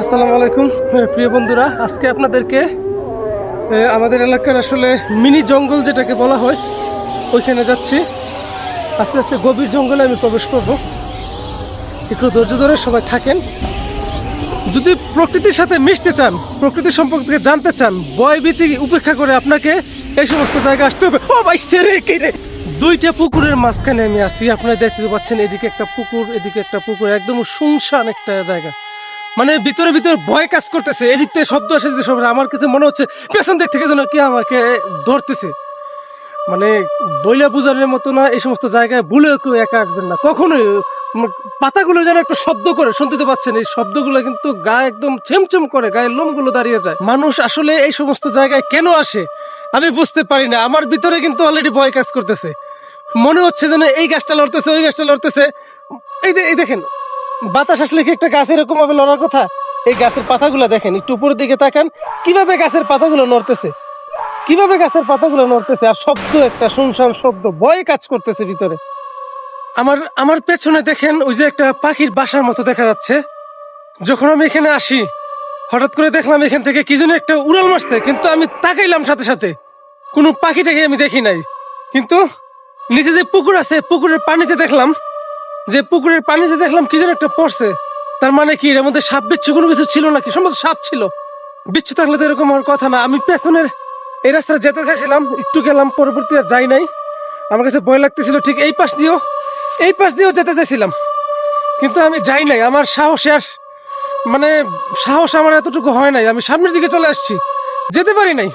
আসসালামু আলাইকুম প্রিয় বন্ধুরা, আজকে আপনাদেরকে আমাদের এলাকার আসলে মিনি জঙ্গল যেটাকে বলা হয়, ওইখানে যাচ্ছি। আস্তে আস্তে গভীর জঙ্গলে আমি প্রবেশ করব। একটু ধৈর্য ধরে সবাই থাকেন। যদি প্রকৃতির সাথে মিশতে চান, প্রকৃতি সম্পর্কে জানতে চান ভয় ভীতি উপেক্ষা করে আপনাকে এই সমস্ত জায়গায় আসতে হবে। ও ভাই সেরে কিনে দুইটা পুকুরের মাঝখানে আমি আছি। আপনারা দেখতে পাচ্ছেন এদিকে একটা পুকুর, এদিকে একটা পুকুর, একদম শুনশান একটা জায়গা। মানে ভিতরে ভিতরে ভয় কাজ করতেছে। এদিক থেকে শব্দ আসে, এদিক শব্দ আমার কাছে মনে হচ্ছে পেছন দিক থেকে যেন কি আমাকে ধরতেছে। মানে বইলা বুঝানোর মতো না, এই সমস্ত জায়গায় ভুলেও কেউ একা আসবেন না। কখনোই পাতাগুলো যেন একটু শব্দ করে, শুনতে পাচ্ছেন, এই শব্দগুলো কিন্তু গা একদম ছেমছেম করে, গায়ের লোমগুলো দাঁড়িয়ে যায়। মানুষ আসলে এই সমস্ত জায়গায় কেন আসে? আমি বুঝতে পারি না। আমার ভিতরে কিন্তু অলরেডি ভয় কাজ করতেছে। মনে হচ্ছে যেন এই গাছটা লড়তেছে, ওই গাছটা লড়তেছে। এই এই দেখেন, বাতাস আসলে কি একটা গাছ এরকম ভাবে লড়ার কথা? এই গাছের পাতাগুলো দেখেন, একটু উপরের দিকে তাকান, কীভাবে গাছের পাতাগুলো নড়তেছে? কীভাবে গাছের পাতাগুলো নড়তেছে? আর শব্দ একটা, শুনশান শব্দ, ভয় কাজ করতেছে ভিতরে। আমার আমার পেছনে দেখেন, ওই যে একটা পাখির বাসার মতো দেখা যাচ্ছে। যখন আমি এখানে আসি, হঠাৎ করে দেখলাম এখান থেকে কি যেন একটা উড়াল মারছে, কিন্তু আমি তাকাইলাম সাথে সাথে। কোনো পাখিটাকে আমি দেখি নাই। কিন্তু নিচে যে পুকুর আছে, পুকুরের পানিতে দেখলাম, যে পুকুরের পানিতে দেখলাম কি যেন একটা পড়ছে। তার মানে কি, এর মধ্যে সাপ বিচ্ছু কোনো কিছু ছিল নাকি? সম্ভবত সাপ ছিল। বিচ্ছু থাকলে তো এরকম হওয়ার কথা না। আমি পেছনের এই রাস্তায় যেতে চাইছিলাম, একটু গেলাম, পরবর্তী আর যাই নাই। আমার কাছে ভয় লাগতেছিল, ঠিক এই পাশ দিয়েও, এই পাশ দিয়েও যেতে চাইছিলাম। কিন্তু আমি যাই নাই। আমার সাহস আর মানে সাহস আমার এতটুকু হয় নাই। আমি সামনের দিকে চলে আসছি। যেতে পারি নাই।